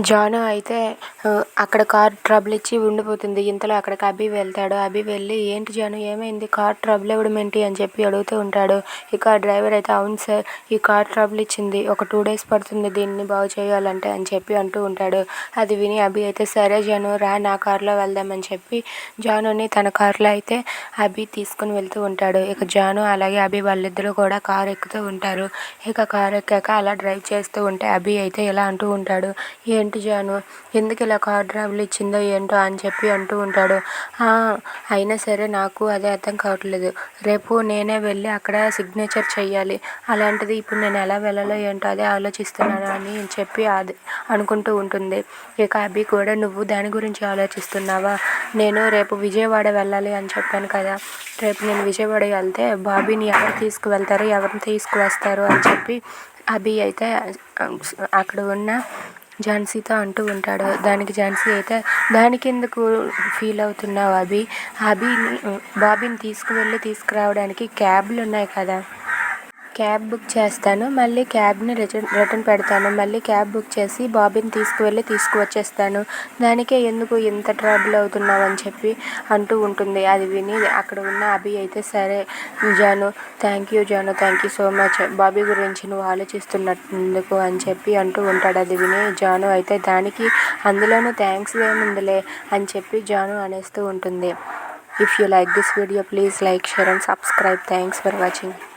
జాను అయితే అక్కడ car trouble ఇచ్చి ఉండిపోతుంది. ఇంతలో అక్కడికి అభి వెళ్తాడు. అభి వెళ్ళి ఏంటి జాను ఏమైంది? కార్ ట్రబుల్ ఇవ్వడం ఏంటి? అని చెప్పి అడుగుతూ ఉంటాడు. ఇక ఆ డ్రైవర్ అయితే అవును సార్ ఈ కార్ ట్రబుల్ ఇచ్చింది. ఒక టూ డేస్ పడుతుంది దీన్ని బాగు చేయాలంటే అని చెప్పి అంటూ ఉంటాడు. అది విని అభి అయితే సరే జాను రా నా కార్లో వెళ్దామని చెప్పి జానుని తన కార్లో అయితే అభి తీసుకుని వెళ్తూ ఉంటాడు. ఇక జాను అలాగే అభి వాళ్ళిద్దరూ కూడా కార్ ఎక్కుతూ ఉంటారు. ఇక కార్ ఎక్కాక అలా డ్రైవ్ చేస్తూ ఉంటే అభి అయితే ఇలా అంటూ ఉంటాడు. ఏంటి జాను ఎందుకు ఇలా కార్ ట్రబుల్ ఇచ్చిందో ఏంటో అని చెప్పి అంటూ ఉంటాడు. అయినా సరే నాకు అదే అర్థం కావట్లేదు. రేపు నేనే వెళ్ళి అక్కడ సిగ్నేచర్ చెయ్యాలి. అలాంటిది ఇప్పుడు నేను ఎలా వెళ్ళాలో ఏంటో అదే ఆలోచిస్తున్నాను అని చెప్పి అది అనుకుంటూ ఉంటుంది. ఇక అభి కూడా నువ్వు దాని గురించి ఆలోచిస్తున్నావా? నేను రేపు విజయవాడ వెళ్ళాలి అని చెప్పాను కదా. రేపు నేను విజయవాడ వెళ్తే బాబీని ఎవరు తీసుకువెళ్తారు? ఎవరిని తీసుకువస్తారు? అని చెప్పి అభి అయితే అక్కడ ఉన్న ఝాన్సీతో అంటూ ఉంటాడు. దానికి ఝాన్సీ అయితే దానికి ఎందుకు ఫీల్ అవుతున్నావు అభి? అభిని బాబీని తీసుకువెళ్ళి తీసుకురావడానికి క్యాబ్లు ఉన్నాయి కదా. క్యాబ్ బుక్ చేస్తాను. మళ్ళీ క్యాబ్ని రిటర్న్ రిటర్న్ పెడతాను. మళ్ళీ క్యాబ్ బుక్ చేసి బాబీని తీసుకువెళ్ళి తీసుకువచ్చేస్తాను. దానికే ఎందుకు ఇంత ట్రబుల్ అవుతున్నావు అని చెప్పి అంటూ ఉంటుంది. అది విని అక్కడ ఉన్న అభి అయితే సరే Janu thank you Janu thank you so much Bobby గురించి నువ్వు ఆలోచిస్తున్నందుకు అని చెప్పి అంటూ ఉంటాడు. అది విని జాను అయితే దానికి అందులోనూ థ్యాంక్స్ ఏముందిలే అని చెప్పి జాను అనేస్తూ ఉంటుంది. If you like this video please like share and subscribe thanks for watching